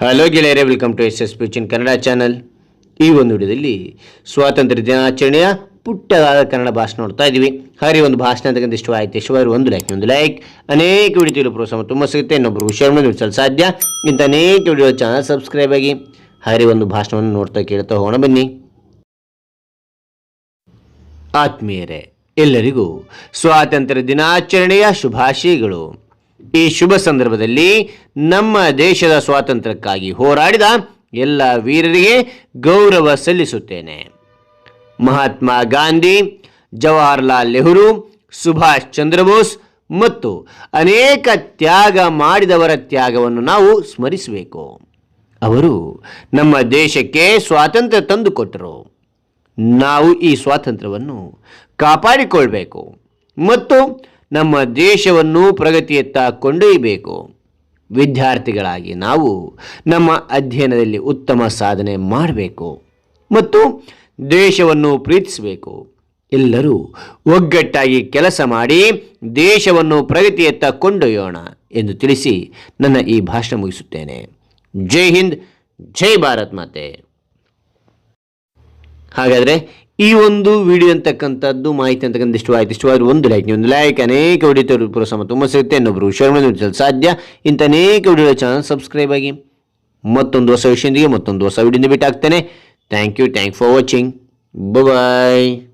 Hello ಗೆಳೆಯರೇ welcome to S S ಪಿಚಿನ್ Kannada channel ಈ ಒಂದು ವಿಡಿಯೋದಲ್ಲಿ ಸ್ವಾತಂತ್ರ್ಯ ದಿನಾಚರಣೆಯ ಪುಟ್ಟದಾದ ಕನ್ನಡ ಭಾಷಣ ನೋಡ್ತಾ ಇದ್ದೀವಿ. ಹಾಗೆ ಒಂದು ಭಾಷಣ ಅಂತಕ್ಕಂಥ ಇಷ್ಟವಾಯಿತು, ಇಷ್ಟವಾದ್ರೆ ಒಂದು ಲೈಕ್ ಒಂದು ಲೈಕ್ ಅನೇಕ ವಿಡಿಯೋ ತಿಳಿಯಲು ಪ್ರೋತ್ಸಾಹ ತುಂಬ ಸಿಗುತ್ತೆ. ಇನ್ನೊಬ್ಬರು ಮಾಡಿ ತಿಳಿಸಲು ಸಾಧ್ಯ. ಇಂಥ ಅನೇಕ ವಿಡಿಯೋ ಚಾನಲ್ ಸಬ್ಸ್ಕ್ರೈಬ್ ಆಗಿ ಹಾಗೆ ಒಂದು ಭಾಷಣವನ್ನು ನೋಡ್ತಾ ಕೇಳ್ತಾ ಹೋಗೋಣ ಬನ್ನಿ. ಆತ್ಮೀಯರೇ, ಎಲ್ಲರಿಗೂ ಸ್ವಾತಂತ್ರ್ಯ ದಿನಾಚರಣೆಯ ಶುಭಾಶಯಗಳು. ಈ ಶುಭ ಸಂದರ್ಭದಲ್ಲಿ ನಮ್ಮ ದೇಶದ ಸ್ವಾತಂತ್ರ್ಯಕ್ಕಾಗಿ ಹೋರಾಡಿದ ಎಲ್ಲ ವೀರರಿಗೆ ಗೌರವ ಸಲ್ಲಿಸುತ್ತೇನೆ. ಮಹಾತ್ಮ ಗಾಂಧಿ, ಜವಾಹರ್ಲಾಲ್ ನೆಹರು, ಸುಭಾಷ್ ಚಂದ್ರ ಬೋಸ್ ಮತ್ತು ಅನೇಕ ತ್ಯಾಗ ಮಾಡಿದವರ ತ್ಯಾಗವನ್ನು ನಾವು ಸ್ಮರಿಸಬೇಕು. ಅವರು ನಮ್ಮ ದೇಶಕ್ಕೆ ಸ್ವಾತಂತ್ರ್ಯ ತಂದುಕೊಟ್ಟರು. ನಾವು ಈ ಸ್ವಾತಂತ್ರ್ಯವನ್ನು ಕಾಪಾಡಿಕೊಳ್ಬೇಕು ಮತ್ತು ನಮ್ಮ ದೇಶವನ್ನು ಪ್ರಗತಿಯತ್ತ ಕೊಂಡೊಯ್ಯಬೇಕು. ವಿದ್ಯಾರ್ಥಿಗಳಾಗಿ ನಾವು ನಮ್ಮ ಅಧ್ಯಯನದಲ್ಲಿ ಉತ್ತಮ ಸಾಧನೆ ಮಾಡಬೇಕು ಮತ್ತು ದೇಶವನ್ನು ಪ್ರೀತಿಸಬೇಕು. ಎಲ್ಲರೂ ಒಗ್ಗಟ್ಟಾಗಿ ಕೆಲಸ ಮಾಡಿ ದೇಶವನ್ನು ಪ್ರಗತಿಯತ್ತ ಕೊಂಡೊಯ್ಯೋಣ ಎಂದು ತಿಳಿಸಿ ನನ್ನ ಈ ಭಾಷಣ ಮುಗಿಸುತ್ತೇನೆ. ಜೈ ಹಿಂದ್, ಜೈ ಭಾರತ್ ಮಾತೆ. ಹಾಗಾದರೆ ಈ ಒಂದು ವಿಡಿಯೋ ಅಂತಕ್ಕಂಥದ್ದು ಮಾಹಿತಿ ಅಂತಕ್ಕಂಥ ಇಷ್ಟು ಇಷ್ಟವಾದ್ರೆ ಒಂದು ಲೈಕ್ ಒಂದು ಲೈಕ್ ಅನೇಕ ವಿಡಿಯೋ ಪ್ರೋತ್ಸಾಹ ತುಂಬ ಸಿಗುತ್ತೆ. ಇನ್ನೊಬ್ಬರು ಶೇರ್ ಸಾಧ್ಯ. ಇಂಥ ಅನೇಕ ವಿಡಿಯೋ ಚಾನಲ್ ಸಬ್ಸ್ಕ್ರೈಬ್ ಆಗಿ ಮತ್ತೊಂದು ಹೊಸ ವಿಷಯದೊಂದಿಗೆ ಮತ್ತೊಂದು ಹೊಸ ವಿಡಿಯೋದಿಂದ ಬಿಟ್ಟಾಗ್ತೇನೆ thank you thank for watching bye